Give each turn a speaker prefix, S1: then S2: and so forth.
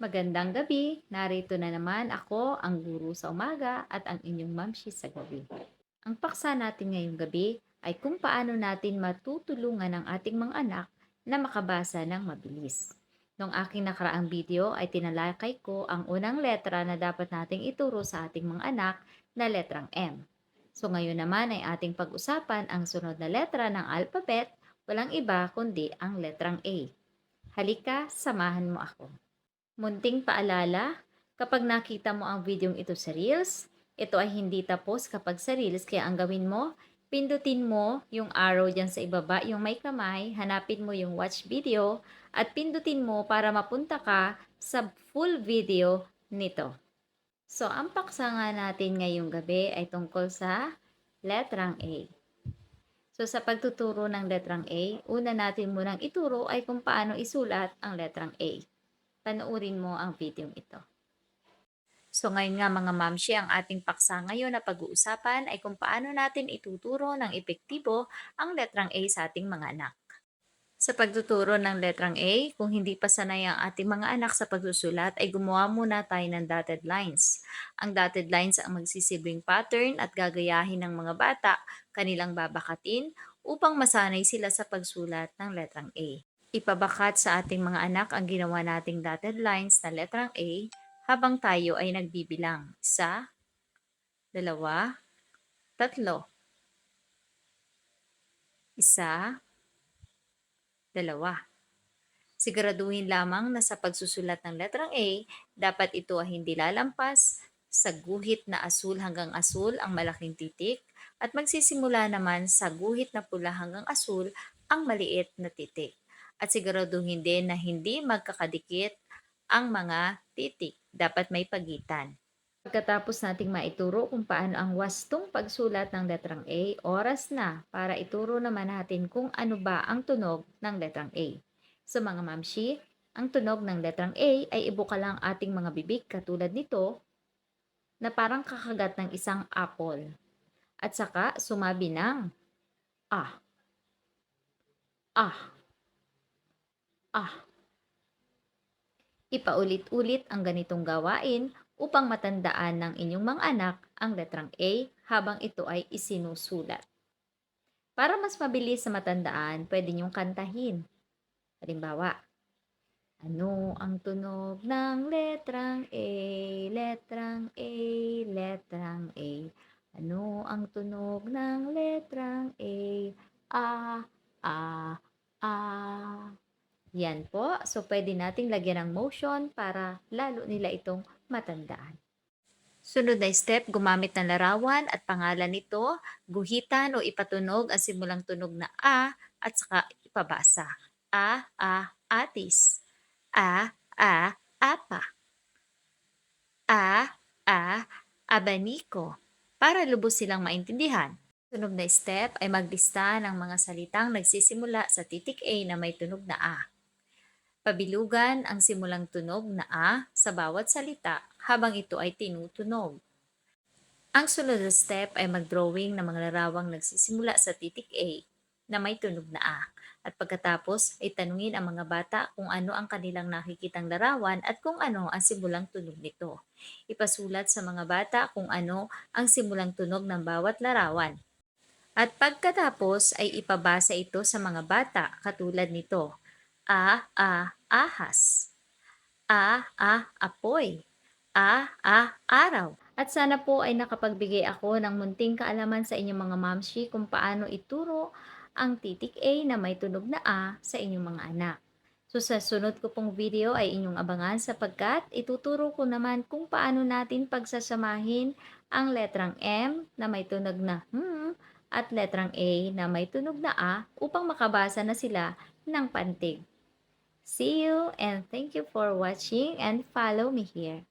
S1: Magandang gabi, narito na naman ako, ang guru sa umaga at ang inyong mamshi sa gabi. Ang paksa natin ngayong gabi ay kung paano natin matutulungan ang ating mga anak na makabasa ng mabilis. Nung aking nakaraang video ay tinalakay ko ang unang letra na dapat nating ituro sa ating mga anak na letrang M. So ngayon naman ay ating pag-usapan ang sunod na letra ng alphabet, walang iba kundi ang letrang A. Halika, samahan mo ako. Munting paalala, kapag nakita mo ang videong ito sa Reels, ito ay hindi tapos kapag sa Reels, kaya ang gawin mo, pindutin mo yung arrow dyan sa ibaba, yung may kamay, hanapin mo yung watch video, at pindutin mo para mapunta ka sa full video nito. So, ang paksa nga natin ngayong gabi ay tungkol sa letrang A. So, sa pagtuturo ng letrang A, una natin munang ituro ay kung paano isulat ang letrang A panoorin mo ang video ito. So ngayon nga mga mamshi, ang ating paksa ngayon na pag-uusapan ay kung paano natin ituturo ng epektibo ang letrang A sa ating mga anak. Sa pagtuturo ng letrang A, kung hindi pa sanay ang ating mga anak sa pagsusulat, ay gumawa muna tayo ng dotted lines. Ang dotted lines ang magsisilbing pattern at gagayahin ng mga bata, kanilang babakatin upang masanay sila sa pagsulat ng letrang A. Ipabakat sa ating mga anak ang ginawa nating dotted lines na letrang A habang tayo ay nagbibilang. Isa, dalawa, tatlo. Isa, dalawa. Siguraduhin lamang na sa pagsusulat ng letrang A, dapat ito ay hindi lalampas sa guhit na asul hanggang asul ang malaking titik at magsisimula naman sa guhit na pula hanggang asul ang maliit na titik at siguraduhin din na hindi magkakadikit ang mga titik. Dapat may pagitan. Pagkatapos nating maituro kung paano ang wastong pagsulat ng letrang A, oras na para ituro naman natin kung ano ba ang tunog ng letrang A. Sa mga mamshi, ang tunog ng letrang A ay ibuka lang ating mga bibig katulad nito na parang kakagat ng isang apple. At saka sumabi ng ah. Ah. Ah. Ipaulit-ulit ang ganitong gawain upang matandaan ng inyong mga anak ang letrang A habang ito ay isinusulat. Para mas mabilis sa matandaan, pwede niyong kantahin. Halimbawa, ano ang tunog ng letrang A, letrang A, letrang A? Ano ang tunog ng letrang A? A, A, A. Yan po. So, pwede nating lagyan ng motion para lalo nila itong matandaan. Sunod na step, gumamit ng larawan at pangalan nito, guhitan o ipatunog ang simulang tunog na A at saka ipabasa. A, A, atis. A, A, apa. A, A, abaniko. Para lubos silang maintindihan. Sunod na step ay maglista ng mga salitang nagsisimula sa titik A na may tunog na A. Pabilugan ang simulang tunog na A sa bawat salita habang ito ay tinutunog. Ang sunod na step ay mag-drawing ng mga larawang nagsisimula sa titik A na may tunog na A. At pagkatapos ay tanungin ang mga bata kung ano ang kanilang nakikitang larawan at kung ano ang simulang tunog nito. Ipasulat sa mga bata kung ano ang simulang tunog ng bawat larawan. At pagkatapos ay ipabasa ito sa mga bata katulad nito. A, a, ahas. A, a, apoy. A, a, araw. At sana po ay nakapagbigay ako ng munting kaalaman sa inyong mga mamshi kung paano ituro ang titik A na may tunog na A sa inyong mga anak. So sa sunod ko pong video ay inyong abangan sapagkat ituturo ko naman kung paano natin pagsasamahin ang letrang M na may tunog na hmm at letrang A na may tunog na A upang makabasa na sila ng pantig. See you and thank you for watching and follow me here.